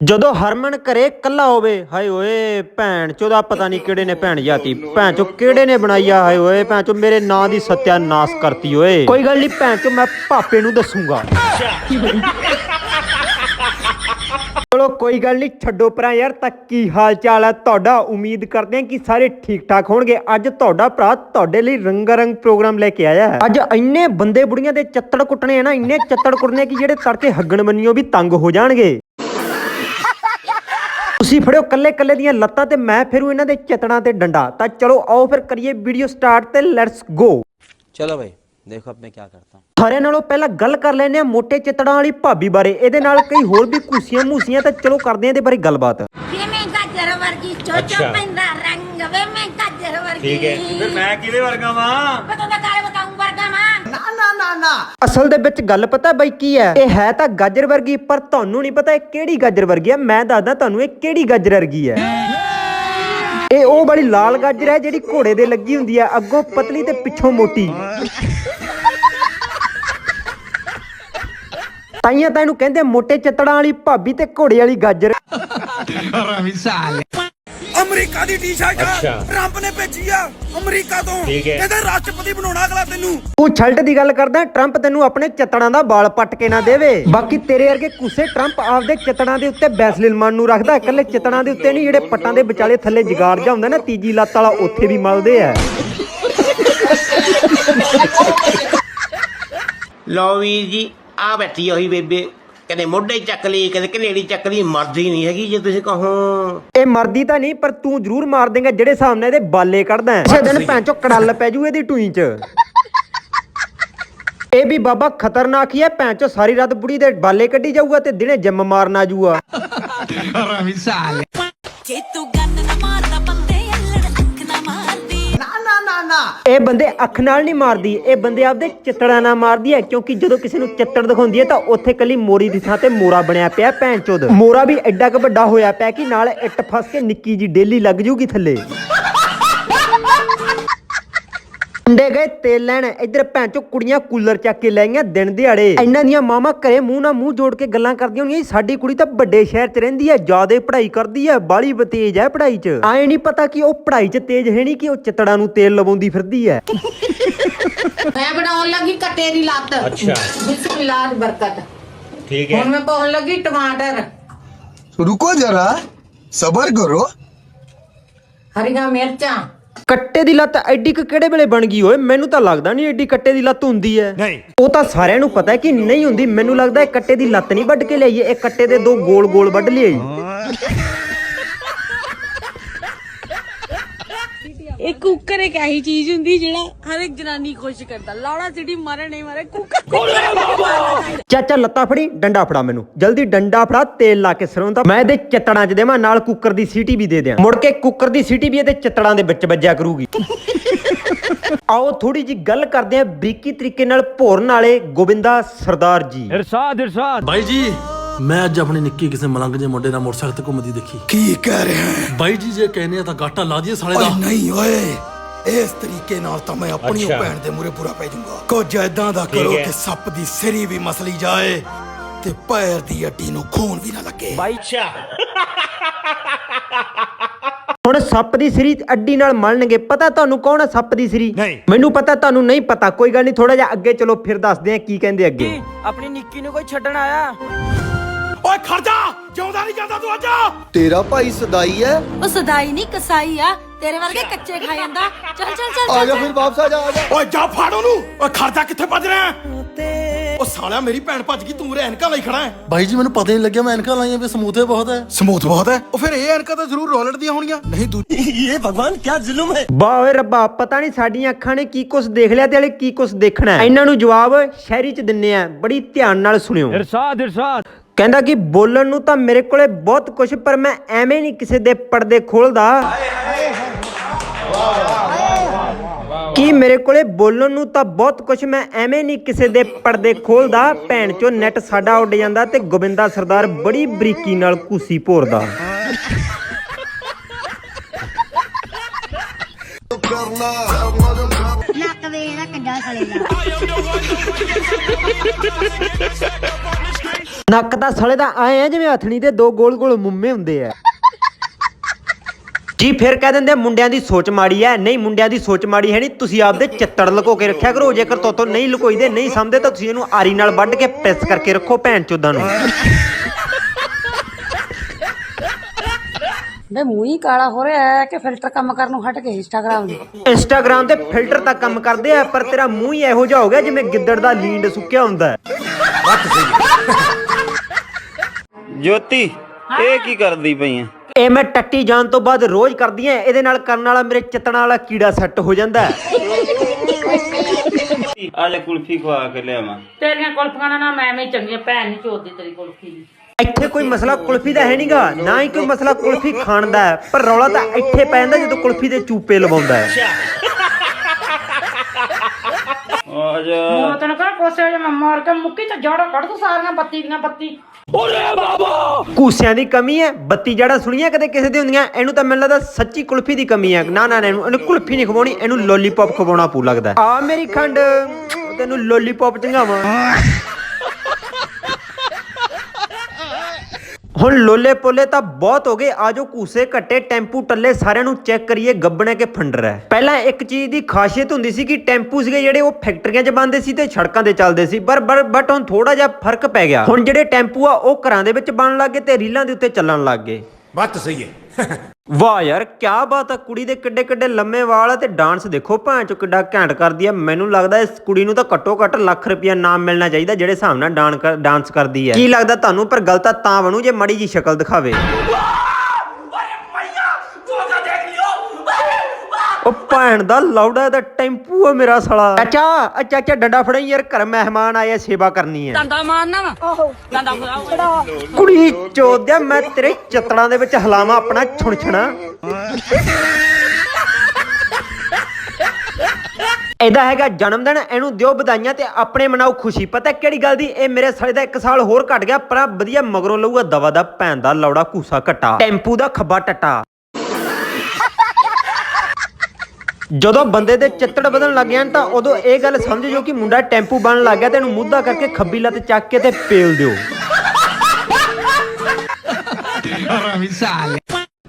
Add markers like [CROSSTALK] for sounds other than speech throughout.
ਜਦੋਂ ਹਰਮਨ ਘਰੇ ਕੱਲਾ ਹੋਵੇ, ਹਾਏ ਓਏ, ਭੈਣ ਚੋਦਾ ਪਤਾ ਨਹੀਂ ਕਿਹੜੇ ਨੇ ਭੈਣ ਜਾਤੀ, ਭੈਣ ਚੋ ਕਿਹੜੇ ਨੇ ਬਣਾਈ ਆ, ਹਾਏ ਓਏ, ਭੈਣ ਚੋ ਮੇਰੇ ਨਾਂ ਦੀ ਸਤਿਆਨਾਸ਼ ਕਰਤੀ ਓਏ। ਕੋਈ ਗੱਲ ਨਹੀਂ, ਭੈਣ ਚੋ ਮੈਂ ਪਾਪੇ ਨੂੰ ਦੱਸੂਗਾ। ਚਲੋ ਕੋਈ ਗੱਲ ਨਹੀਂ, ਛੱਡੋ ਪਰਾਂ ਯਾਰ, ਤਾਂ ਕੀ ਹਾਲ ਚਾਲ ਹੈ ਤੁਹਾਡਾ ਉਮੀਦ ਕਰਦੇ ਹਾਂ ਕਿ ਸਾਰੇ ਠੀਕ ਠਾਕ ਹੋਣਗੇ। ਅੱਜ ਤੁਹਾਡਾ ਭਰਾ ਤੁਹਾਡੇ ਲਈ ਰੰਗਾ ਰੰਗ ਪ੍ਰੋਗਰਾਮ ਲੈ ਕੇ ਆਇਆ ਹੈ। ਅੱਜ ਇੰਨੇ ਬੰਦੇ ਬੁੜੀਆਂ ਦੇ ਚੱਤੜ ਕੁੱਟਣੇ ਆ ਨਾ, ਇੰਨੇ ਚੱਤੜ ਕੁੱਟਣੇ ਕਿ ਜਿਹੜੇ ਤੜਕੇ ਹੱਗਣ ਮੰਨਿਓ ਵੀ ਤੰਗ ਹੋ ਜਾਣਗੇ। ਤੁਸੀਂ ਫੜਿਓ ਕੱਲੇ ਕੱਲੇ ਦੀਆਂ ਲੱਤਾਂ ਤੇ ਮੈਂ ਫਿਰੂ ਇਹਨਾਂ ਦੇ ਚਤੜਾਂ ਤੇ ਡੰਡਾ। ਤਾਂ ਚਲੋ ਆਓ ਫਿਰ ਕਰੀਏ ਵੀਡੀਓ ਸਟਾਰਟ ਤੇ ਲੈਟਸ ਗੋ ਚਲੋ ਭਾਈ ਦੇਖੋ ਅਬ ਕੀ ਕਰਤਾ ਸਾਰਿਆਂ ਨਾਲੋਂ ਪਹਿਲਾਂ ਗੱਲ ਕਰ ਲੈਨੇ ਆ ਮੋਟੇ ਚਿਤੜਾਂ ਵਾਲੀ ਭਾਬੀ ਬਾਰੇ। ਇਹਦੇ ਨਾਲ ਕਈ ਹੋਰ ਵੀ ਖੁਸ਼ੀਆਂ ਮੂਸੀਆਂ ਤਾਂ ਚਲੋ ਕਰਦੇ ਆ ਇਹਦੇ ਬਾਰੇ ਗੱਲਬਾਤ। ਕਿਵੇਂ ਗਾਜਰ ਵਰਗੀ ਚੋਚੋ ਪੈਂਦਾ ਰੰਗ ਵੇ ਮੈਂ ਗਾਜਰ ਵਰਗੀ। ਠੀਕ ਹੈ ਫਿਰ ਮੈਂ ਕਿਵੇਂ ਵਰਗਾ ਵਾਂ? ਪਤਾ ਤਾਂ ਅਸਲ ਦੇ ਵਿੱਚ ਗੱਲ ਪਤਾ ਬਈ ਕੀ ਹੈ? ਇਹ ਹੈ ਤਾਂ ਗਾਜਰ ਵਰਗੀ ਪਰ ਤੁਹਾਨੂੰ ਨਹੀਂ ਪਤਾ ਇਹ ਕਿਹੜੀ ਗਾਜਰ ਵਰਗੀ ਹੈ। ਮੈਂ ਦੱਸਦਾ ਤੁਹਾਨੂੰ ਇਹ ਕਿਹੜੀ ਗਾਜਰ ਵਰਗੀ ਹੈ। ਇਹ ਉਹ ਬੜੀ ਲਾਲ ਗਾਜਰ ਹੈ ਜਿਹੜੀ ਘੋੜੇ ਦੇ ਲੱਗੀ ਹੁੰਦੀ ਹੈ ਅੱਗੋਂ ਪਤਲੀ ਤੇ ਪਿੱਛੋਂ ਮੋਟੀ। ਤਾਈਆਂ ਤਾਂ ਇਹਨੂੰ ਕਹਿੰਦੇ ਮੋٹے ਚੱਤੜਾਂ ਵਾਲੀ ਭਾਬੀ ਤੇ ਘੋੜੇ ਵਾਲੀ ਗਾਜਰ। [LAUGHS] ਅਮਰੀਕਾ ਦੀ ਟੀ-ਸ਼ਰਟ ਅੱਛਾ। ਟਰੰਪ ਨੇ ਭੇਜੀ ਆ ਅਮਰੀਕਾ ਤੋਂ। ਠੀਕ ਹੈ। ਕਹਿੰਦੇ ਰਾਸ਼ਟਰਪਤੀ ਬਣਾਉਣਾ ਅਗਲਾ ਤੈਨੂੰ। ਤੂੰ ਛਲਟ ਦੀ ਗੱਲ ਕਰਦਾ ਟਰੰਪ ਤੈਨੂੰ ਆਪਣੇ ਚੱਤੜਾਂ ਦਾ ਵਾਲ ਪੱਟ ਕੇ ਨਾ ਦੇਵੇ। ਬਾਕੀ ਤੇਰੇ ਵਰਗੇ ਕੁੱਸੇ ਟਰੰਪ ਆਪਦੇ ਚੱਤੜਾਂ ਦੇ ਉੱਤੇ ਬੈਸਲਿਨ ਮਾਰਨ ਨੂੰ ਰੱਖਦਾ ਇਕੱਲੇ ਚੱਤੜਾਂ ਦੇ ਉੱਤੇ ਨਹੀਂ ਜਿਹੜੇ ਪੱਟਾਂ ਦੇ ਵਿਚਾਲੇ ਥੱਲੇ ਜਗਾੜ ਜਾ ਹੁੰਦਾ ਨਾ ਤੀਜੀ ਲੱਤ ਵਾਲਾ ਉੱਥੇ ਵੀ ਮਲਦੇ ਆ। ਲਓ ਵੀਰ ਜੀ ਆ ਬੈਠੀ ਹੋਈ ਬੇਬੇ। ਕਦੇ ਮੋਢੇ ਚੱਕ ਲਈ ਕਦੇ ਕਨੇੜੀ ਚੱਕ ਲਈ ਮਰਦੀ ਨਹੀਂ ਹੈਗੀ ਜੇ ਤੁਸੀਂ ਕਹੋ। ਇਹ ਮਰਦੀ ਤਾਂ ਨਹੀਂ ਪਰ ਤੂੰ ਜ਼ਰੂਰ ਮਾਰ ਦੇਂਗਾ ਜਿਹੜੇ ਸਾਹਮਣੇ ਇਹਦੇ ਬਾਲੇ ਕੱਢਦਾ ਹੈ। ਦਿਨ ਭੈਣ ਚੋ ਕੜਲ ਪੈ ਜੂ ਇਹਦੀ ਟੂਈ 'ਚ। ਇਹ ਵੀ ਬਾਬਾ ਖਤਰਨਾਕ ਹੀ ਹੈ ਭੈਣ ਚੋ ਸਾਰੀ ਰਾਤ ਬੁੜੀ ਦੇ ਬਾਲੇ ਕੱਢੀ ਜਾਊਗਾ ਤੇ ਦਿਨੇ ਜਿੰਮ ਮਾਰਨ ਆ ਜਾਊਗਾ ਜੇ ਤੂੰ ਇਹ ਬੰਦੇ ਅੱਖ ਨਾਲ ਨਹੀਂ ਮਾਰਦੀ, ਇਹ ਬੰਦੇ ਆਪਦੇ ਚਿੱਤੜਾਂ ਨਾਲ ਮਾਰਦੀ ਹੈ, ਕਿਉਂਕਿ ਜਦੋਂ ਕਿਸੇ ਨੂੰ ਚਿੱਤੜ ਦਿਖਾਉਂਦੀ ਹੈ ਤਾਂ ਉੱਥੇ ਕੱਲੀ ਮੋਰੀ ਦੀ ਥਾਂ ਤੇ ਮੋਰਾ ਬਣਿਆ ਪਿਆ ਭੈਣ ਚੋਦ। ਮੋਰਾ ਵੀ ਐਡਾ ਕੁ ਵੱਡਾ ਹੋਇਆ ਪਿਆ ਕਿ ਨਾਲ ਇੱਟ ਫਸ ਕੇ ਨਿੱਕੀ ਜੀ ਡੇਲੀ ਲੱਗ ਜੂਗੀ ਥੱਲੇ। ਮੁੰਡੇ ਗਏ ਤੇਲ ਲੈਣ ਇੱਧਰ ਭੈਣ ਚੋ ਕੁੜੀਆਂ ਕੂਲਰ ਚੱਕ ਕੇ ਲੈ ਗਈਆਂ ਦਿਨ ਦਿਹਾੜੇ। ਇਹਨਾਂ ਦੀਆਂ ਮਾਮਾ ਘਰੇ ਮੂੰਹ ਨਾਲ ਮੂੰਹ ਜੋੜ ਕੇ ਗੱਲਾਂ ਕਰਦੀਆਂ ਹੋਣਗੀਆਂ। ਜੀ, ਸਾਡੀ ਕੁੜੀ ਤਾਂ ਵੱਡੇ ਸ਼ਹਿਰ 'ਚ ਰਹਿੰਦੀ ਹੈ ਜਿਆਦੇ ਪੜ੍ਹਾਈ ਕਰਦੀ ਹੈ ਬਾਲੀ ਤੇਜ਼ ਹੈ ਪੜ੍ਹਾਈ 'ਚ। ਆਏ ਨਹੀਂ ਪਤਾ ਕਿ ਉਹ ਪੜ੍ਹਾਈ 'ਚ ਤੇਜ਼ ਹੈ ਨਹੀਂ ਕਿ ਉਹ ਚਿੱਤੜਾਂ ਨੂੰ ਤੇਲ ਲਵਾਉਂਦੀ ਫਿਰਦੀ ਹੈ। ਮੈਂ ਬਣਾਉਣ ਲੱਗੀ ਕੱਟੇ ਦੀ ਲੱਤ। ਅੱਛਾ। ਬਿਸਮਿਲ੍ਲਾਹ ਬਰਕਤ। ਠੀਕ ਹੈ। ਹੁਣ ਮੈਂ ਪਾਉਣ ਲੱਗੀ ਟਮਾਟਰ। ਰੁਕੋ ਜਰਾ ਸਬਰ ਕਰੋ। ਹਰੀਆਂ ਮਿਰਚਾਂ। ਕੱਟੇ ਦੀ ਲੱਤ ਐਡੀ ਕੁ ਕਿਹੜੇ ਵੇਲੇ ਬਣ ਗਈ ਓਏ? ਮੈਨੂੰ ਤਾਂ ਲੱਗਦਾ ਨਹੀਂ ਐਡੀ ਕੱਟੇ ਦੀ ਲੱਤ ਹੁੰਦੀ ਹੈ ਨਹੀਂ। ਉਹ ਤਾਂ ਸਾਰਿਆਂ ਨੂੰ ਪਤਾ ਹੈ ਕਿ ਨਹੀਂ ਹੁੰਦੀ। ਮੈਨੂੰ ਲੱਗਦਾ ਇਹ ਕੱਟੇ ਦੀ ਲੱਤ ਨਹੀਂ ਵੱਢ ਕੇ ਲਿਆਈਏ ਇਹ ਕੱਟੇ ਦੇ ਦੋ ਗੋਲ ਗੋਲ ਵੱਢ ਲਿਆਈ ਇਹ ਕੁੱਕਰ ਇੱਕ ਐਹੀ ਚੀਜ਼ ਹੁੰਦੀ ਜਿਹੜਾ ਹਰ ਇੱਕ ਜਨਾਨੀ ਖੁਸ਼ ਕਰਦਾ। ਲਾੜਾ ਸਿਟੀ ਮਾਰੇ ਨਹੀਂ ਮਾਰੇ ਕੁੱਕਰ ਚਾਚਾ ਲੱਤਾਂ ਫੜੀ ਡੰਡਾ ਫੜਾ ਮੈਨੂੰ। ਜਲਦੀ ਡੰਡਾ ਫੜਾ ਤੇਲ ਲਾ ਕੇ ਸਰੋਂ ਦਾ। ਮੈਂ ਇਹਦੇ ਚਿੱਤੜਾਂ 'ਚ ਦੇਵਾਂ ਨਾਲ ਕੁੱਕਰ ਦੀ ਸੀਟੀ ਵੀ ਦੇ ਦਿਆਂ। ਮੁੜ ਕੇ ਕੁੱਕਰ ਦੀ ਸੀਟੀ ਵੀ ਇਹਦੇ ਚਿੱਤੜਾਂ ਦੇ ਵਿੱਚ ਵੱਜਿਆ ਕਰੂਗੀ। [LAUGHS] ਆਓ ਥੋੜੀ ਜੀ ਗੱਲ ਕਰਦੇ ਆਂ ਬਰੀਕੀ ਤਰੀਕੇ ਨਾਲ ਭੋਰਨ ਵਾਲੇ ਗੋਬਿੰਦਾ ਸਰਦਾਰ ਜੀ। ਬਾਈ ਜੀ ਮੈਂ ਅੱਜ ਆਪਣੀ ਨਿੱਕੀ ਕਿਸੇ ਮਲੰਗ ਜੇ ਮੁੰਡੇ ਨਾਲ ਮੋਟਰਸਾਈਕਲ ਤੇ ਘੁੰਮਦੀ ਦੇਖੀ। ਕੀ ਕਹਿ ਰਿਹਾ ਹੈ? ਬਾਈ ਜੀ ਜੇ ਕਹਿੰਦੇ ਆ ਤਾਂ ਗਾਟਾ ਲਾ ਦਈਏ ਸਾਲੇ ਦਾ। ਨਹੀਂ ਓਏ ਇਸ ਤਰੀਕੇ ਨਾਲ ਤਾਂ ਮੈਂ ਆਪਣੀ ਓ ਭੈਣ ਦੇ ਮੂਰੇ ਪੂਰਾ ਪੈ ਜਾਊਂਗਾ। ਕੁਝ ਐਦਾਂ ਦਾ ਕਰੋ ਕਿ ਸੱਪ ਦੀ ਸਿਰੀ ਵੀ ਮਸਲੀ ਜਾਏ ਤੇ ਪੈਰ ਦੀ ਅੱਡੀ ਨੂੰ ਖੂਨ ਵੀ ਨਾ ਲੱਗੇ। ਹੁਣ ਸੱਪ ਦੀ ਸਿਰੀ ਅੱਡੀ ਨਾਲ ਮਲਣਗੇ ਪਤਾ ਤੁਹਾਨੂੰ ਕੌਣ ਆ ਸੱਪ ਦੀ ਸਿਰੀ? ਮੈਨੂੰ ਪਤਾ ਤੁਹਾਨੂੰ ਨਹੀਂ ਪਤਾ। ਕੋਈ ਗੱਲ ਨਹੀਂ ਥੋੜਾ ਜਿਹਾ ਅੱਗੇ ਚਲੋ ਫਿਰ ਦੱਸਦੇ ਆ ਕੀ ਕਹਿੰਦੇ ਅੱਗੇ। ਆਪਣੀ ਨਿੱਕੀ ਨੂੰ ਕੋਈ ਛੱਡਣ ਆਇਆ। ਓਏ ਖਰਜਾ ਜਿਉਂਦਾ ਨਹੀਂ ਜਾਂਦਾ ਤੂੰ ਅੱਜ। ਤੇਰਾ ਭਾਈ ਸਦਾਈ ਹੈ। ਉਹ ਸਦਾਈ ਨਹੀਂ ਕਸਾਈ ਆ। ਤੇਰੇ ਵਰਗੇ ਕੱਚੇ ਖਾ ਜਾਂਦਾ। ਚੱਲ ਚੱਲ ਚੱਲ ਆ ਜਾ ਫਿਰ ਵਾਪਸ ਆ ਜਾ ਆ ਜਾ। ਓਏ ਜਾ ਫੜ ਉਹਨੂੰ। ਓਏ ਖਰਜਾ ਕਿੱਥੇ ਭੱਜ ਰਿਹਾ? ਓ ਸਾਲਿਆ ਮੇਰੀ ਭੈਣ ਭੱਜ ਗਈ ਤੂੰ ਰੇ ਐਨਕਾਂ ਲਈ ਖੜਾ ਹੈ। ਬਾਈ ਜੀ ਮੈਨੂੰ ਪਤਾ ਹੀ ਨਹੀਂ ਲੱਗਿਆ ਮੈਂ ਐਨਕਾਂ ਲਾਈਆਂ ਵੀ ਸਮੂਥੇ ਬਹੁਤ ਹੈ। ਸਮੂਥ ਬਹੁਤ ਹੈ? ਉਹ ਫਿਰ ਇਹ ਐਨਕਾਂ ਤਾਂ ਜ਼ਰੂਰ ਰੋਲਟ ਦੀਆਂ ਹੋਣੀਆਂ। ਨਹੀਂ ਦੂਜੀ [LAUGHS] ਵਾਹ ਓਏ ਰੱਬਾ ਪਤਾ ਨਹੀਂ ਸਾਡੀਆਂ ਅੱਖਾਂ ਨੇ ਕੀ ਕੁਝ ਦੇਖ ਲਿਆ ਤੇ ਹਲੇ ਕੀ ਕੁਝ ਦੇਖਣਾ ਹੈ। ਇਹਨਾਂ ਨੂੰ ਜਵਾਬ ਸ਼ਹਿਰੀ ਚ ਦਿੰਨੇ ਆ ਬੜੀ ਧਿਆਨ ਨਾਲ ਸੁਣਿਓ। ਇਰਸ਼ਾਦ ਇਰਸ਼ਾਦ। ਕਹਿੰਦਾ ਕਿ ਬੋਲਣ ਨੂੰ ਤਾਂ ਮੇਰੇ ਕੋਲੇ ਬਹੁਤ ਕੁਝ ਪਰ ਮੈਂ ਐਵੇਂ ਨਹੀਂ ਕਿਸੇ ਦੇ ਪਰਦੇ ਖੋਲਦਾ। ਕੀ ਮੇਰੇ ਕੋਲੇ ਬੋਲਣ ਨੂੰ ਤਾਂ ਬਹੁਤ ਕੁਝ ਮੈਂ ਐਵੇਂ ਨਹੀਂ ਕਿਸੇ ਦੇ ਪਰਦੇ ਖੋਲਦਾ। ਭੈਣ ਚੋ ਨੈਟ ਸਾਡਾ ਉੱਡ ਜਾਂਦਾ ਤੇ ਗੋਬਿੰਦਾ ਸਰਦਾਰ ਬੜੀ ਬਰੀਕੀ ਨਾਲ ਕੂਸੀ ਭੋਰਦਾ। ਨੱਕ ਵੇਖ ਕਿੱਡਾ ਖਲੇਗਾ ਨੱਕ ਦਾ ਸਲੇ ਦਾ ਆਏ ਆ ਜਿਵੇਂ ਹਥਣੀ ਦੇ ਦੋ ਗੋਲ ਗੋਲ ਮੁੰਮੇ ਹੁੰਦੇ ਆ। ਜੀ ਫਿਰ ਕਹਿ ਦਿੰਦੇ ਮੁੰਡਿਆਂ ਦੀ ਸੋਚ ਮਾੜੀ ਐ। ਨਹੀਂ ਮੁੰਡਿਆਂ ਦੀ ਸੋਚ ਮਾੜੀ ਹੈ ਨਹੀਂ ਤੁਸੀਂ ਆਪਦੇ ਚੱਤੜ ਲੁਕੋ ਕੇ ਰੱਖਿਆ ਕਰੋ। ਜੇਕਰ ਤੋਤੋਂ ਨਹੀਂ ਲੁਕੋਈਦੇ ਨਹੀਂ ਸਮਝਦੇ ਤਾਂ ਤੁਸੀਂ ਇਹਨੂੰ ਆਰੀ ਨਾਲ ਵੱਢ ਕੇ ਪਿਸ ਕਰਕੇ ਰੱਖੋ ਭੈਣ ਚੋਦਾਂ ਨੂੰ। ਵੇ ਮੂੰਹ ਹੀ ਕਾਲਾ ਹੋ ਰਿਹਾ ਹੈ ਕਿ ਫਿਲਟਰ ਕੰਮ ਕਰਨ ਨੂੰ ਹਟ ਕੇ ਇੰਸਟਾਗ੍ਰਾਮ ਦੇ ਇੰਸਟਾਗ੍ਰਾਮ ਤੇ ਫਿਲਟਰ ਤਾਂ ਕੰਮ ਕਰਦੇ ਆ ਪਰ ਤੇਰਾ ਮੂੰਹ ਹੀ ਇਹੋ ਜਿਹਾ ਹੋ ਗਿਆ ਜਿਵੇਂ ਗਿੱਦੜ ਦਾ ਲੀਂਡ ਸੁੱਕਿਆ ਹੁੰਦਾ ਹੈ। ਜੋਤੀ ਇਹ ਕੀ ਕਰਦੀ ਪਈ ਐ? ਇਹ ਮੈਂ ਟੱਟੀ ਜਾਣ ਤੋਂ ਬਾਅਦ ਰੋਜ਼ ਕਰਦੀ ਐ ਇਹਦੇ ਨਾਲ ਕਰਨ ਵਾਲਾ ਮੇਰੇ ਚਤਣਾ ਵਾਲਾ ਕੀੜਾ ਸੈੱਟ ਹੋ ਜਾਂਦਾ ਆ ਜਾ ਕੁਲਫੀ ਖਵਾ ਕੇ ਲਿਆਵਾਂ। ਤੇਰੀਆਂ ਕੁਲਫੀਆਂ ਨਾ ਮੈਂ ਐਵੇਂ ਚੰਗੀਆਂ ਭੈਣ ਨਹੀਂ ਚੋਦੀ ਤੇਰੀ ਕੁਲਫੀ। ਇੱਥੇ ਕੋਈ ਮਸਲਾ ਕੁਲਫੀ ਦਾ ਹੈ ਨਹੀਂਗਾ ਨਾ ਹੀ ਕੋਈ ਮਸਲਾ ਕੁਲਫੀ ਖਾਣ ਦਾ ਪਰ ਰੌਲਾ ਤਾਂ ਇੱਥੇ ਪੈ ਜਾਂਦਾ ਜਦੋਂ ਕੁਲਫੀ ਦੇ ਚੂਪੇ ਲਵਾਉਂਦਾ ਹੈ। ਆ ਜਾ। ਕਰ ਕੋਸੇ ਮਾਰ ਕੇ ਮੁੱਕੀ ਤੇ ਜੜ ਕੱਢ ਤੂੰ ਸਾਰੀਆਂ ਬੱਤੀ ਦੀਆਂ ਬੱਤੀ। ਕੂਸਿਆਂ ਦੀ ਕਮੀ ਹੈ ਬੱਤੀ ਜੜਾ ਸੁਣੀਆਂ ਕਦੇ ਕਿਸੇ ਦੀ ਹੁੰਦੀਆਂ ਇਹਨੂੰ ਤਾਂ ਮੈਨੂੰ ਲੱਗਦਾ ਸੱਚੀ ਕੁਲਫੀ ਦੀ ਕਮੀ ਹੈ। ਨਾ ਨਾ ਨਾ, ਇਹਨੂੰ ਇਹਨੂੰ ਕੁਲਫੀ ਨਹੀਂ ਖਵਾਉਣੀ ਇਹਨੂੰ ਲੋਲੀਪੌਪ ਖਵਾਉਣਾ ਪੂ ਲੱਗਦਾ ਹੈ। ਆ ਮੇਰੀ ਖੰਡ ਤੈਨੂੰ ਲੋਲੀਪੌਪ ਚੰਗਾਵਾਂ। ਹੁਣ ਲੋਲੇ ਪੋਲੇ ਤਾਂ ਬਹੁਤ ਹੋ ਗਏ। ਆਜੋ ਕੂਸੇ ਘੱਟੇ, ਟੈਂਪੂ ਟੱਲੇ ਸਾਰਿਆਂ ਨੂੰ ਚੈੱਕ ਕਰੀਏ, ਗੱਬਣੇ ਕੇ ਫੰਡਰ ਹੈ। ਪਹਿਲਾਂ ਇੱਕ ਚੀਜ਼ ਦੀ ਖਾਸੀਅਤ ਹੁੰਦੀ ਸੀ ਕਿ ਟੈਂਪੂ ਸੀਗੇ ਜਿਹੜੇ ਉਹ ਫੈਕਟਰੀਆਂ 'ਚ ਬੰਦੇ ਸੀ ਤੇ ਸੜਕਾਂ ਤੇ ਚੱਲਦੇ ਸੀ। ਪਰ ਬਟ ਹੁਣ ਥੋੜਾ ਜਿਹਾ ਫ਼ਰਕ ਪੈ ਗਿਆ। ਹੁਣ ਜਿਹੜੇ ਟੈਂਪੂ ਆ, ਉਹ ਘਰਾਂ ਦੇ ਵਿੱਚ ਬਣਨ ਲੱਗੇ ਤੇ ਰੀਲਾਂ ਦੇ ਉੱਤੇ ਚੱਲਣ ਲੱਗ ਗਏ। ਬਾਤ ਤਾਂ ਸਹੀ ਹੈ। ਵਾਹ ਯਾਰ ਕੀ ਬਾਤ ਆ ਕੁੜੀ ਦੇ ਕਿੱਡੇ ਕਿੱਡੇ ਲੰਮੇ ਵਾਲ ਆ ਤੇ ਡਾਂਸ ਦੇਖੋ ਭਾਂ ਚੋ ਕਿੱਡਾ ਘੈਂਟ ਕਰਦੀ ਆ। ਮੈਨੂੰ ਲੱਗਦਾ ਇਸ ਕੁੜੀ ਨੂੰ ਤਾਂ ਘੱਟੋ ਘੱਟ ਲੱਖ ਰੁਪਇਆ ਨਾਮ ਮਿਲਣਾ ਚਾਹੀਦਾ ਜਿਹੜੇ ਹਿਸਾਬ ਨਾਲ ਡਾਂਸ ਕਰ- ਡਾਂਸ ਕਰਦੀ ਹੈ। ਕੀ ਲੱਗਦਾ ਤੁਹਾਨੂੰ ਪਰ ਗੱਲ ਤਾਂ ਤਾਂ ਬਣੂ ਜੇ ਮੜੀ ਜੀ ਸ਼ਕਲ ਦਿਖਾਵੇ। ਉਹ ਭੈਣ ਦਾ ਲੌੜਾ ਦਾ ਟੈਂਪੂ ਆ ਮੇਰਾ ਸਾਲਾ। ਚਾਚਾ ਆ ਚਾਚਾ ਡੰਡਾ ਫੜਾਈ ਯਾਰ ਘਰ ਮਹਿਮਾਨ ਆਏ ਆ ਸੇਵਾ ਕਰਨੀ ਹੈ ਡੰਡਾ ਮਾਰਨਾ ਵਾ? ਆਹੋ। ਡੰਡਾ ਫੜਾਓ ਕੁੜੀ ਚੋਦਿਆ ਮੈਂ ਤੇਰੇ ਚਤੜਾਂ ਦੇ ਵਿੱਚ ਹਲਾਵਾਂ ਆਪਣਾ ਛੁਣਛਣਾ। ਇਹਦਾ ਹੈਗਾ ਜਨਮ ਦਿਨ ਇਹਨੂੰ ਦਿਓ ਵਧਾਈਆਂ ਤੇ ਆਪਣੇ ਮਨਾਓ ਖੁਸ਼ੀ। ਪਤਾ ਕਿਹੜੀ ਗੱਲ ਦੀ? ਇਹ ਮੇਰੇ ਸਾਲੇ ਦਾ ਇੱਕ ਸਾਲ ਹੋਰ ਘਟ ਗਿਆ ਪਰ ਆਹ ਵਧੀਆ ਮਗਰੋਂ ਲਊਗਾ ਦਵਾ ਦਾ ਭੈਣ ਦਾ ਲੌੜਾ ਕੂਸਾ ਘਟਾ। ਟੈਂਪੂ ਦਾ ਖੱਬਾ ਟੱਟਾ। ਜਦੋਂ ਬੰਦੇ ਦੇ ਚਿੱਤੜ ਵਧਣ ਲੱਗ ਜਾਣ ਤਾਂ ਉਦੋਂ ਇਹ ਗੱਲ ਸਮਝ ਜੋ ਕਿ ਮੁੰਡਾ ਟੈਂਪੂ ਬਣਨ ਲੱਗ ਗਿਆ ਤੇ ਇਹਨੂੰ ਮੁੱਦਾ ਕਰਕੇ ਖੱਬੀ ਲੱਤ ਚੱਕ ਕੇ ਤੇ ਪੇਲ ਦਿਓ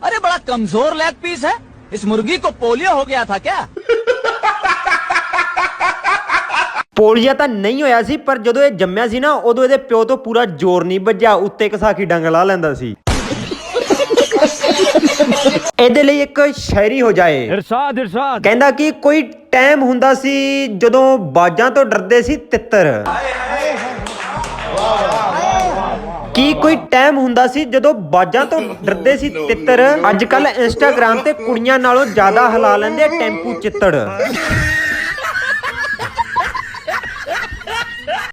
अरे बड़ा कमजोर लेग पीस है इस मुर्गी को पोलियो हो गया था क्या ਪੋਲੀਆ ਤਾਂ ਨਹੀਂ ਹੋਇਆ ਸੀ ਪਰ ਜਦੋਂ ਇਹ ਜੰਮਿਆ ਸੀ ਨਾ ਉਦੋਂ ਇਹਦੇ ਪਿਓ ਤੋਂ ਪੂਰਾ ਜ਼ੋਰ ਨਹੀਂ ਵੱਜਿਆ ਉੱਤੇ ਕਸਾਖੀ ਡੰਗ ਲਾ ਲੈਂਦਾ ਸੀ ਇਹਦੇ ਲਈ ਇੱਕ ਸ਼ਾਇਰੀ ਹੋ ਜਾਏ। ਇਰਸ਼ਾਦ ਇਰਸ਼ਾਦ। ਕਹਿੰਦਾ ਕਿ ਕੋਈ ਟਾਈਮ ਹੁੰਦਾ ਸੀ ਜਦੋਂ ਬਾਜਾਂ ਤੋਂ ਡਰਦੇ ਸੀ ਤਿੱਤਰ। ਕੀ ਕੋਈ ਟਾਈਮ ਹੁੰਦਾ ਸੀ ਜਦੋਂ ਬਾਜਾਂ ਤੋਂ ਡਰਦੇ ਸੀ ਤਿੱਤਰ? ਅੱਜ ਕੱਲ ਇੰਸਟਾਗ੍ਰam ਤੇ ਕੁੜੀਆਂ ਨਾਲੋਂ ਜ਼ਿਆਦਾ ਹਿਲਾ ਲੈਂਦੇ ਟੈਂਪੂ ਚਿੱਤੜ।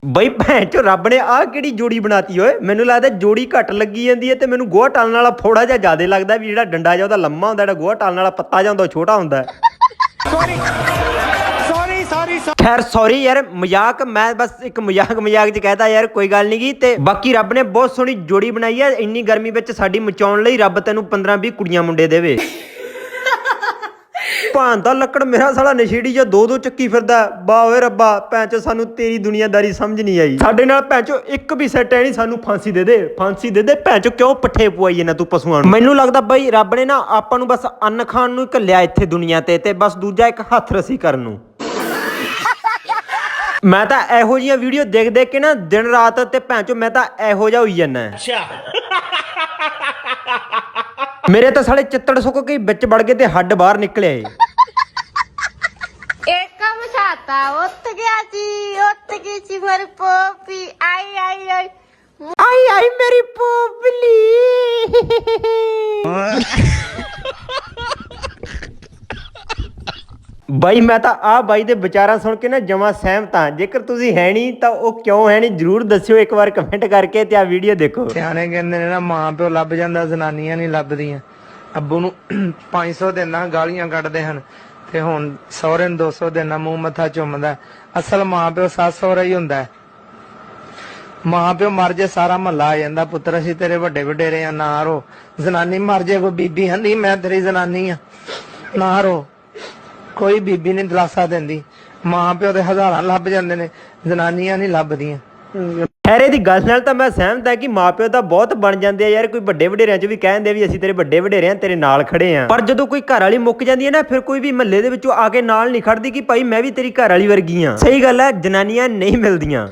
ਬਈ ਭੈਣ ਚੋ ਰੱਬ ਨੇ ਆਹ ਕਿਹੜੀ ਜੋੜੀ ਬਣਾਤੀ ਓਏ? ਮੈਨੂੰ ਲੱਗਦਾ ਜੋੜੀ ਘੱਟ ਲੱਗੀ ਜਾਂਦੀ ਹੈ ਤੇ ਮੈਨੂੰ ਗੋਹਾ ਟਾਲਣ ਵਾਲਾ ਫੋੜਾ ਜਿਹਾ ਜ਼ਿਆਦਾ ਲੱਗਦਾ ਵੀ ਜਿਹੜਾ ਡੰਡਾ ਜਿਹਾ ਉਹਦਾ ਲੰਮਾ ਹੁੰਦਾ ਜਿਹੜਾ ਗੋਹਾ ਟਾਲਣ ਵਾਲਾ ਪੱਤਾ ਜਿਹਾ ਹੁੰਦਾ ਉਹ ਛੋਟਾ ਹੁੰਦਾ। ਸੌਰੀ ਸੌਰੀ ਸੌਰੀ ਖੈਰ ਸੌਰੀ ਯਾਰ ਮਜ਼ਾਕ ਮੈਂ ਬਸ ਇੱਕ ਮਜ਼ਾਕ ਮਜ਼ਾਕ ਚ ਕਹਿਤਾ ਯਾਰ ਕੋਈ ਗੱਲ ਨਹੀਂ ਗੀ ਤੇ ਬਾਕੀ ਰੱਬ ਨੇ ਬਹੁਤ ਸੋਹਣੀ ਜੋੜੀ ਬਣਾਈ ਹੈ ਇੰਨੀ ਗਰਮੀ ਵਿੱਚ ਸਾਡੀ ਮਚਾਉਣ ਲਈ ਰੱਬ ਤੈਨੂੰ 15 20 ਕੁੜੀਆਂ ਮੁੰਡੇ ਦੇਵੇ। ਭਾਂ ਦਾ ਲੱਕੜ ਮੇਰਾ ਸਾਲਾ ਨਸ਼ੇੜੀ ਜਾਂ ਦੋ ਦੋ ਚੱਕੀ ਫਿਰਦਾ। ਬਾ ਓਏ ਰੱਬਾ ਭੈਣ ਚੋ ਸਾਨੂੰ ਤੇਰੀ ਦੁਨੀਆਦਾਰੀ ਸਮਝ ਨਹੀਂ ਆਈ। ਸਾਡੇ ਨਾਲ ਭੈਣ ਚੋ ਇੱਕ ਵੀ ਸੈੱਟ ਹੈ ਨਹੀਂ ਸਾਨੂੰ ਫਾਂਸੀ ਦੇ ਦੇ। ਫਾਂਸੀ ਦੇ ਦੇ ਭੈਣ ਚੋ ਕਿਉਂ ਪੱਠੇ ਪਵਾਈ ਨਾ ਤੂੰ ਪਸ਼ੂਆਂ ਨੂੰ? ਮੈਨੂੰ ਲੱਗਦਾ ਬਈ ਰੱਬ ਨੇ ਨਾ ਆਪਾਂ ਨੂੰ ਬਸ ਅੰਨ ਖਾਣ ਨੂੰ ਘੱਲਿਆ ਇੱਥੇ ਦੁਨੀਆ ਤੇ ਤੇ ਬਸ ਦੂਜਾ ਇੱਕ ਹੱਥ ਰਸੀ ਕਰਨ ਨੂੰ। [LAUGHS] ਮੈਂ ਤਾਂ ਇਹੋ ਜੀਆਂ ਵੀਡੀਓ ਦੇਖ ਦੇਖ ਕੇ ਨਾ ਦਿਨ ਰਾਤ ਤੇ ਭੈਣ ਚੋ ਮੈਂ ਤਾਂ ਇਹੋ ਜਿਹਾ ਹੋਈ ਜਾਂਦਾ। ਅੱਛਾ। ਮੇਰੇ ਤਾਂ ਸਾਲੇ ਚਿੱਤੜ ਸੁੱਕ ਕੇ ਵਿੱਚ ਵੜ ਗਏ ਤੇ ਹੱਡ ਬਾਹਰ ਨਿਕਲੇ ਆਏ ਇੱਕ ਮਸਾਤਾ ਉੱਤ ਗਿਆ ਜੀ ਉੱਤ ਗਈ ਸੀ ਮੇਰੀ ਪੋਪੀ। ਆਈ ਆਈ ਆਈ। ਆਈ ਆਈ ਮੇਰੀ ਪੋਪਲੀ। [LAUGHS] [LAUGHS] ਬਾਈ, ਮੈਂ ਤਾਂ ਆ ਬਾਈ ਦੇ ਵਿਚਾਰਾਂ ਸੁਣ ਕੇ ਨਾ ਜਮਾ ਸਹਿਮਤ ਹਾਂ। ਜੇਕਰ ਤੁਸੀਂ ਹੈ ਨਹੀਂ, ਤਾਂ ਉਹ ਕਿਉਂ ਹੈ ਨਹੀਂ, ਜਰੂਰ ਦੱਸਿਓ ਇੱਕ ਵਾਰ ਕਮੈਂਟ ਕਰਕੇ ਤੇ ਆ ਵੀਡੀਓ ਦੇਖੋ। ਸਿਆਣੇ ਕਹਿੰਦੇ ਨੇ ਨਾ, ਮਾਂ ਪਿਓ ਲੱਭ ਜਾਂਦਾ, ਜ਼ਨਾਨੀਆਂ ਨਹੀਂ ਲੱਭਦੀਆਂ। ਅੱਬੂ ਨੂੰ [CLEARS THROAT] 500 ਦੇਣਾ ਗਾਲੀਆਂ ਕੱਢਦੇ ਹਨ ਤੇ ਹੁਣ ਸਹੁਰੇ ਨੂੰ 200 ਦੇਣਾ ਮੂੰਹ ਮੱਥਾ ਚੁੰਮਦਾ ਅਸਲ ਮਾਂ ਪਿਓ ਸੱਸ ਸਹੁਰਾ ਹੀ ਹੁੰਦਾ ਮਾਂ ਪਿਓ ਮਰ ਜੇ ਸਾਰਾ ਮਹੱਲਾ ਆ ਜਾਂਦਾ, ਪੁੱਤਰ ਅਸੀਂ ਤੇਰੇ ਵੱਡੇ ਵਡੇਰੇ ਆ, ਨਾ ਰੋ। ਜ਼ਨਾਨੀ ਮਰ ਜੇ ਕੋਈ ਬੀਬੀ ਹੰਦੀ, ਮੈਂ ਤੇਰੀ ਜ਼ਨਾਨੀ ਆ, ਨਾ ਰੋ। ਕੋਈ ਬੀਬੀ ਨਹੀਂ ਦਿਲਾਸਾ ਦਿੰਦੀ। ਮਾਂ ਪਿਓ ਦੇ ਹਜ਼ਾਰਾਂ ਲੱਭ ਜਾਂਦੇ ਨੇ ਜ਼ਨਾਨੀਆਂ ਨਹੀਂ ਲੱਭਦੀਆਂ। ਖੈਰੇ ਦੀ ਗੱਲ ਨਾਲ ਤਾਂ ਮੈਂ ਸਹਿਮਤ ਹਾਂ ਕਿ ਮਾਪਿਓ ਤਾਂ ਬਹੁਤ ਬਣ ਜਾਂਦੇ ਆ ਯਾਰ ਕੋਈ ਵੱਡੇ ਵਡੇਰਿਆਂ 'ਚ ਵੀ ਕਹਿੰਦੇ ਵੀ ਅਸੀਂ ਤੇਰੇ ਵੱਡੇ ਵਡੇਰੇ ਆ ਤੇਰੇ ਨਾਲ ਖੜੇ ਆ। ਪਰ ਜਦੋਂ ਕੋਈ ਘਰ ਵਾਲੀ ਮੁੱਕ ਜਾਂਦੀ ਹੈ ਨਾ ਫਿਰ ਕੋਈ ਵੀ ਮਹੱਲੇ ਦੇ ਵਿੱਚੋਂ ਆ ਕੇ ਨਾਲ ਨਹੀਂ ਖੜਦੀ ਕਿ ਭਾਈ ਮੈਂ ਵੀ ਤੇਰੀ ਘਰ ਵਾਲੀ ਵਰਗੀ ਆ। ਸਹੀ ਗੱਲ ਹੈ ਜਨਾਨੀਆਂ ਨਹੀਂ ਮਿਲਦੀਆਂ।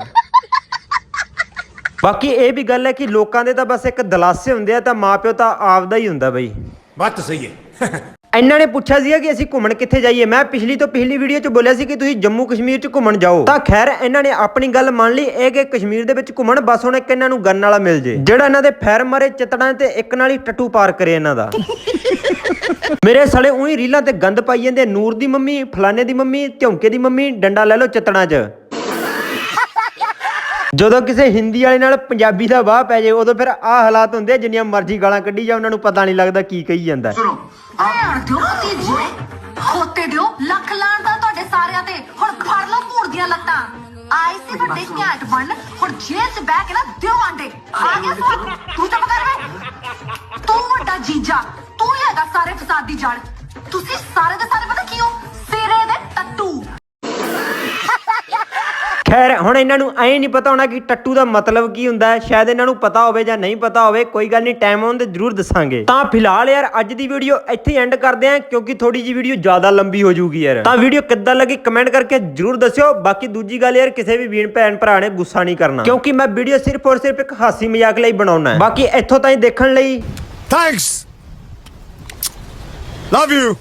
ਬਾਕੀ ਇਹ ਵੀ ਗੱਲ ਹੈ ਕਿ ਲੋਕਾਂ ਦੇ ਤਾਂ ਬਸ ਇੱਕ ਦਲਾਸੇ ਹੁੰਦੇ ਆ ਤਾਂ ਮਾਪਿਓ ਤਾਂ ਆਪਦਾ ਹੀ ਹੁੰਦਾ ਬਈ। ਬਾਤ ਸਹੀ ਹੈ। ਇਹਨਾਂ ਨੇ ਪੁੱਛਿਆ ਸੀਗਾ ਕਿ ਅਸੀਂ ਘੁੰਮਣ ਕਿੱਥੇ ਜਾਈਏ। ਮੈਂ ਪਿਛਲੀ ਤੋਂ ਪਿਛਲੀ ਵੀਡੀਓ 'ਚ ਬੋਲਿਆ ਸੀ ਕਿ ਤੁਸੀਂ ਜੰਮੂ ਕਸ਼ਮੀਰ 'ਚ ਘੁੰਮਣ ਜਾਓ। ਤਾਂ ਖੈਰ ਇਹਨਾਂ ਨੇ ਆਪਣੀ ਗੱਲ ਮੰਨ ਲਈ ਇਹ ਕਿ ਕਸ਼ਮੀਰ ਦੇ ਵਿੱਚ ਘੁੰਮਣ ਬਸ ਹੁਣ ਇੱਕ ਇਹਨਾਂ ਨੂੰ ਗੰਨ ਵਾਲਾ ਮਿਲ ਜੇ। ਜਿਹੜਾ ਇਹਨਾਂ ਦੇ ਫੈਰ ਮਾਰੇ ਚਿੱਤੜਾਂ ਤੇ ਇੱਕ ਨਾਲ ਹੀ ਟੱਟੂ ਪਾਰ ਕਰੇ ਇਹਨਾਂ ਦਾ। [LAUGHS] ਮੇਰੇ ਸਾਲੇ ਉਹੀ ਰੀਲਾਂ ਤੇ ਗੰਦ ਪਾਈ ਜਾਂਦੇ ਨੂਰ ਦੀ ਮੰਮੀ ਫਲਾਣੇ ਦੀ ਮੰਮੀ ਝੌਂਕੇ ਦੀ ਮੰਮੀ ਡੰਡਾ ਲੈ ਲਓ ਚਿੱਤੜਾਂ 'ਚ। ਜਦੋਂ ਕਿਸੇ ਹਿੰਦੀ ਵਾਲੇ ਨਾਲ ਪੰਜਾਬੀ ਦਾ ਵਾਹ ਪੈ ਜਾਏ ਉਦੋਂ ਫਿਰ ਆਹ ਹਾਲਾਤ ਹੁੰਦੇ ਜਿੰਨੀਆਂ ਮਰਜ਼ੀ ਗਾਲਾਂ ਕੱਢੀ ਜਾ ਉਹਨਾਂ ਨੂੰ ਪਤਾ ਨਹੀਂ ਲੱਗਦਾ ਕੀ ਕਹੀ ਜਾਂਦਾ। ਭੈਣ ਦਿਓ ਤੀਜੇ ਖੋਤੇ ਦਿਓ। ਲੱਖ ਲਾਣ ਦਾ ਤੁਹਾਡੇ ਸਾਰਿਆਂ ਤੇ। ਹੁਣ ਫੜ ਲਓ ਭੂੜ ਦੀਆਂ ਲੱਤਾਂ। ਆਈ ਸੀ ਵੱਡੇ ਘਾਟ ਬਣ। ਹੁਣ ਜੇਲ੍ਹ 'ਚ ਬਹਿ ਕੇ ਨਾ ਦਿਓ ਆਂਡੇ। ਆ ਗਿਆ ਸਵਾਦ ਤੂੰ ਚੁੱਪ ਕਰ ਵੇ ਤੂੰ ਵੱਡਾ ਜੀਜਾ। ਤੂੰ ਹੀ ਹੈਗਾ ਸਾਰੇ ਫਸਾਦ ਦੀ ਜੜ ਤੁਸੀਂ ਸਾਰੇ ਦੇ ਸਾਰੇ ਪਤਾ ਕੀ ਹੋ? ਸਿਰੇ ਦੇ ਟੱਟੂ ਖੈਰ, ਹੁਣ ਇਹਨਾਂ ਨੂੰ ਐਂ ਨਹੀਂ ਪਤਾ ਹੋਣਾ ਕਿ ਟੱਟੂ ਦਾ ਮਤਲਬ ਕੀ ਹੁੰਦਾ ਹੈ। ਸ਼ਾਇਦ ਇਹਨਾਂ ਨੂੰ ਪਤਾ ਹੋਵੇ ਜਾਂ ਨਹੀਂ ਪਤਾ ਹੋਵੇ, ਕੋਈ ਗੱਲ ਨਹੀਂ ਟਾਈਮ ਆਉਣ ਤੇ ਜ਼ਰੂਰ ਦੱਸਾਂਗੇ। ਤਾਂ ਫਿਲਹਾਲ ਯਾਰ, ਅੱਜ ਦੀ ਵੀਡੀਓ ਇੱਥੇ ਐਂਡ ਕਰਦੇ ਆਂ ਕਿਉਂਕਿ ਥੋੜੀ ਜੀ ਵੀਡੀਓ ਜ਼ਿਆਦਾ ਲੰਬੀ ਹੋ ਜਾਊਗੀ ਯਾਰ। ਤਾਂ ਵੀਡੀਓ ਕਿੱਦਾਂ ਲੱਗੀ ਕਮੈਂਟ ਕਰਕੇ ਜ਼ਰੂਰ ਦੱਸਿਓ। ਬਾਕੀ ਦੂਜੀ ਗੱਲ ਯਾਰ, ਕਿਸੇ ਵੀ ਵੀਣ ਭੈਣ ਭਰਾ ਨੇ ਗੁੱਸਾ ਨਹੀਂ ਕਰਨਾ। ਕਿਉਂਕਿ ਮੈਂ ਵੀਡੀਓ ਸਿਰਫ ਔਰ ਸਿਰਫ ਇੱਕ ਹਾਸੀ ਮਜ਼ਾਕ ਲਈ ਬਣਾਉਣਾ ਹੈ। ਬਾਕੀ ਇੱਥੋਂ ਤਾਈਂ ਦੇਖਣ ਲਈ ਥੈਂਕਸ ਲਵ ਯੂ